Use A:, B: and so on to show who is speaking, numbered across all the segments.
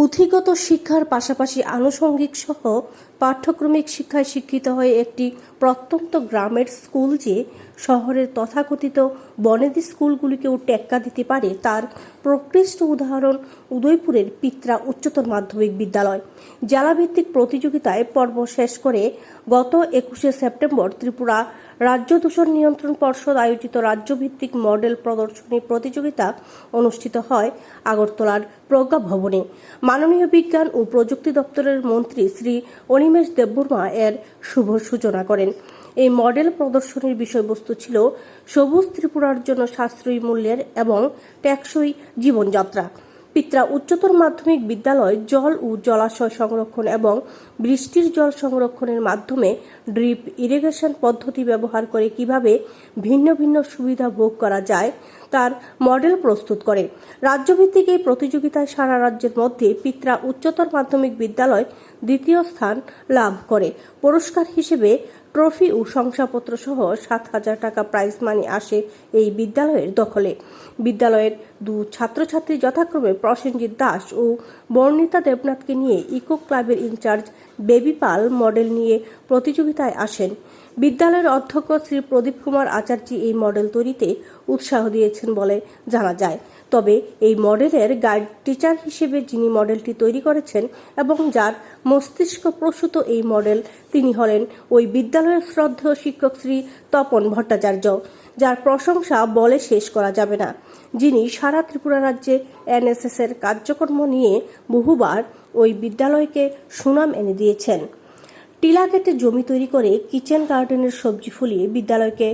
A: পুঁথিগত শিক্ষার পাশাপাশি আনুষঙ্গিক সহ পাঠ্যক্রমিক শিক্ষায় শিক্ষিত হয়ে একটি প্রত্যন্ত গ্রামের স্কুল যে শহরের তথাকথিত বনেদি স্কুলগুলিকেও টেক্কা দিতে পারে, তার প্রকৃষ্ট উদাহরণ উদয়পুরের পিত্রা উচ্চতর মাধ্যমিক বিদ্যালয়। জেলাভিত্তিক প্রতিযোগিতায় পর্ব শেষ করে গত একুশে সেপ্টেম্বর ত্রিপুরা রাজ্য দূষণ নিয়ন্ত্রণ পর্ষদ আয়োজিত রাজ্যভিত্তিক মডেল প্রদর্শনী প্রতিযোগিতা অনুষ্ঠিত হয় আগরতলার প্রজ্ঞা ভবনে। মাননীয় বিজ্ঞান ও প্রযুক্তি দপ্তরের মন্ত্রী শ্রী অনিমেষ দেববর্মা এর শুভ সূচনা করেন। এই মডেল প্রদর্শনীর বিষয়বস্তু ছিল সবুজ ত্রিপুরার জন্য সাশ্রয়ী মূল্যের এবং টেকসই জীবনযাত্রা। পিত্রা উচ্চতর মাধ্যমিক বিদ্যালয় জল ও জলাশয় সংরক্ষণ এবং বৃষ্টির জল সংরক্ষণের মাধ্যমে ড্রিপ ইরিগেশন পদ্ধতি ব্যবহার করে কীভাবে ভিন্ন ভিন্ন সুবিধা ভোগ করা যায় তার মডেল প্রস্তুত করে। রাজ্যভিত্তিক এই প্রতিযোগিতায় সারা রাজ্যের মধ্যে পিত্রা উচ্চতর মাধ্যমিক বিদ্যালয় দ্বিতীয় স্থান লাভ করে। পুরস্কার হিসেবে ট্রফি ও শংসাপত্র সহ সাত হাজার টাকা প্রাইজ মানি আসে এই বিদ্যালয়ের দখলে। বিদ্যালয়ের দু ছাত্রছাত্রী যথাক্রমে প্রসেনজিৎ দাস ও বর্ণিতা দেবনাথকে নিয়ে ইকো ক্লাবের ইনচার্জ বেবি পাল মডেল নিয়ে প্রতিযোগিতায় আসেন। বিদ্যালয়ের অধ্যক্ষ শ্রী প্রদীপ কুমার আচার্য এই মডেল তৈরিতে উৎসাহ দিয়েছেন বলে জানা যায়। তবে এই মডেলের গাইড টিচার হিসেবে যিনি মডেলটি তৈরি করেছেন এবং যার মস্তিষ্ক প্রসূত এই মডেল, তিনি হলেন ওই বিদ্যালয়ের শ্রদ্ধেয় শিক্ষক শ্রী তপন ভট্টাচার্য, যার প্রশংসা বলে শেষ করা যাবে না। যিনি সারা ত্রিপুরা রাজ্যে এনএসএস এর কার্যক্রম নিয়ে বহুবার ওই বিদ্যালয়কে সুনাম এনে দিয়েছেন। টিলা কেটে জমি তৈরি করে কিচেন গার্ডেনের সবজি ফুলিয়ে বিদ্যালয়কে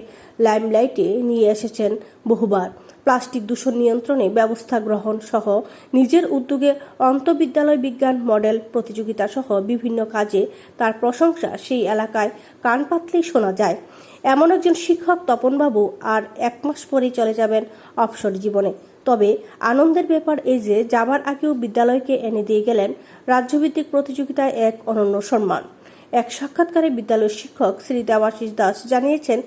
A: লাইমলাইটে নিয়ে এসেছেন বহুবার। প্লাস্টিক দূষণ নিয়ন্ত্রণে ব্যবস্থা গ্রহণ সহ নিজের উদ্যোগে অন্তবিদ্যালয় বিজ্ঞান মডেল প্রতিযোগিতা সহ বিভিন্ন কাজে তার প্রশংসা সেই এলাকায় কান পাতলেই শোনা যায়। এমন একজন শিক্ষক তপনবাবু আর এক মাস পরেই চলে যাবেন অবসর জীবনে। তবে আনন্দের ব্যাপার এই যে, যাবার আগেও বিদ্যালয়কে এনে দিয়ে গেলেন রাজ্যভিত্তিক প্রতিযোগিতায় এক অনন্য সম্মান। এক সাক্ষাৎকারে বিদ্যালয়ের শিক্ষক শ্রী দেবাশিস দাস জানিয়েছেন,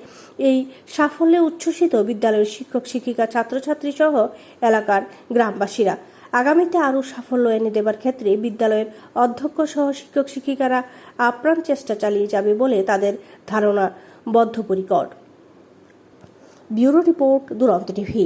A: এই সাফল্যে উচ্ছ্বসিত বিদ্যালয়ের শিক্ষক, শিক্ষিকা, ছাত্রছাত্রী সহ এলাকার গ্রামবাসীরা। আগামীতে আরও সাফল্য এনে দেবার ক্ষেত্রে বিদ্যালয়ের অধ্যক্ষ সহ শিক্ষক, শিক্ষিকারা আপ্রাণ চেষ্টা চালিয়ে যাবে বলে তাদের ধারণা বদ্ধপরিকর। Bureau report, Duronto TV.